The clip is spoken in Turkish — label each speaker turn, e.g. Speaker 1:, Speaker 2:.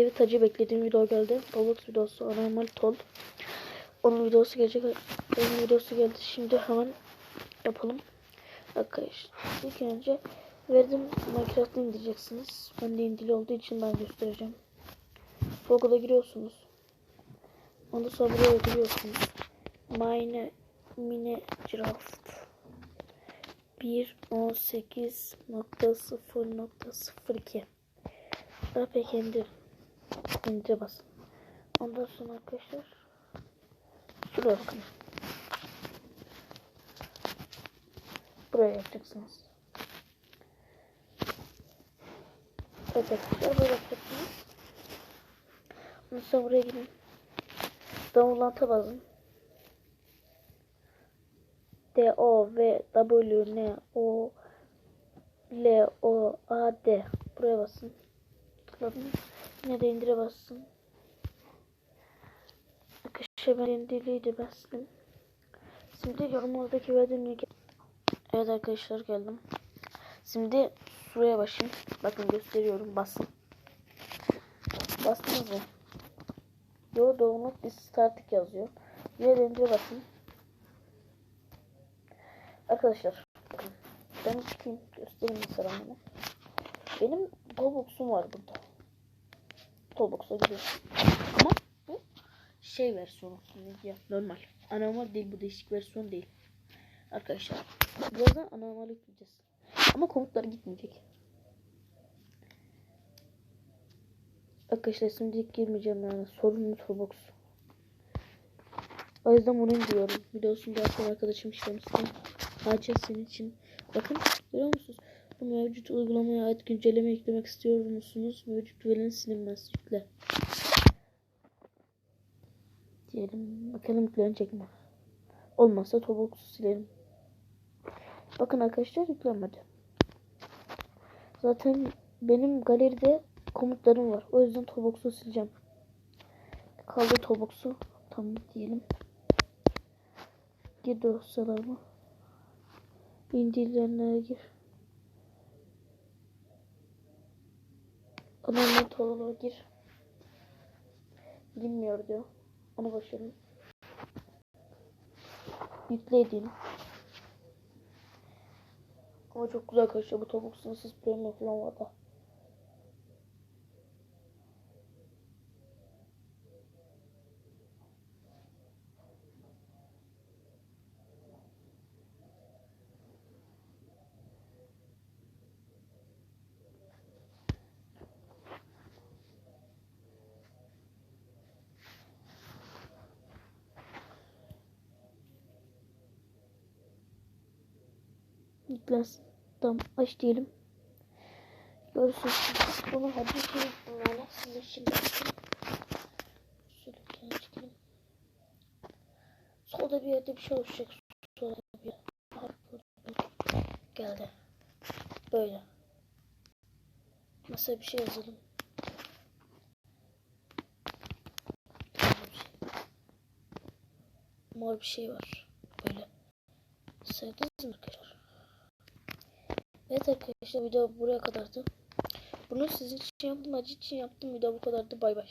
Speaker 1: Evet acı beklediğim video geldi. Roblox videosu normal tol. Onun videosu gelecek. Onun videosu geldi. Şimdi hemen yapalım. Arkadaşlar ilk önce verdim Minecraft'ı indireceksiniz. Ben de indili olduğu için ben göstereceğim. Google'a giriyorsunuz. Ondan sonra buraya giriyorsunuz. Mine Minecraft 1.18.0.02 Rapek indir. İndire basın. Ondan sonra arkadaşlar şuraya bakın. Buraya yapacaksınız. Evet arkadaşlar böyle yapacaksınız. Ondan sonra buraya gidin. Download'a basın. D O V W N O L O A D buraya basın. Tıkladım. Yine de indire basın. Arkadaşlar ben indiriydi bastım. Şimdi yorumlardaki verdiğim linki Evet arkadaşlar geldim. Şimdi şuraya başlayın. Bakın gösteriyorum basın. Bastınız mı? Yo download is started yazıyor. Yine de indire basın. Arkadaşlar ben çıkayım göstereyim bunu. Benim Toolbox'um var burada. Toolbox'a gidiyorsun. Ama bu şey versiyonu. Diye? Normal. Anormal değil bu değişik versiyon değil. Arkadaşlar birazdan anormal yükleyeceğiz. Ama komutlar gitmeyecek. Arkadaşlar şimdi girmeyeceğim yani. Sorunlu Toolbox. O yüzden bunu diyorum. Da yapan arkadaşım işlemiştim. Acil senin için. Bakın görüyor musunuz? Mevcut uygulamaya ait güncelleme eklemek istiyor musunuz? Mevcut verinin silinmez. Yükle. Diyelim. Bakalım yüklenecek mi? Olmazsa Toolbox'u silelim. Bakın arkadaşlar yüklenmedi. Zaten benim galeride komutlarım var. O yüzden Toolbox'u sileceğim. Kaldı Toolbox'u. Tamam diyelim. Gir dosyalarıma. İndirilenlere gir. Anormal tolalara gir. Bilmiyor diyor. Onu başlayalım. Yükle edeyim. Ama çok güzel arkadaşlar bu tavuk sınırsız premium falan var da. Yüklensin. Tamam aç diyelim. Görürsünüz. Bunu hadi şey yaptım yani. Size şimdi. Şöyle çıkalım. Solda bir yerde bir şey olacak. Solda bir. Geldi. Böyle. Masaya bir şey yazalım. Mor bir şey var. Böyle. Sevdiniz mi arkadaşlar? Evet arkadaşlar video buraya kadardı. Bunu sizin için yaptım, acı için yaptım. Video bu kadardı. Bay bay.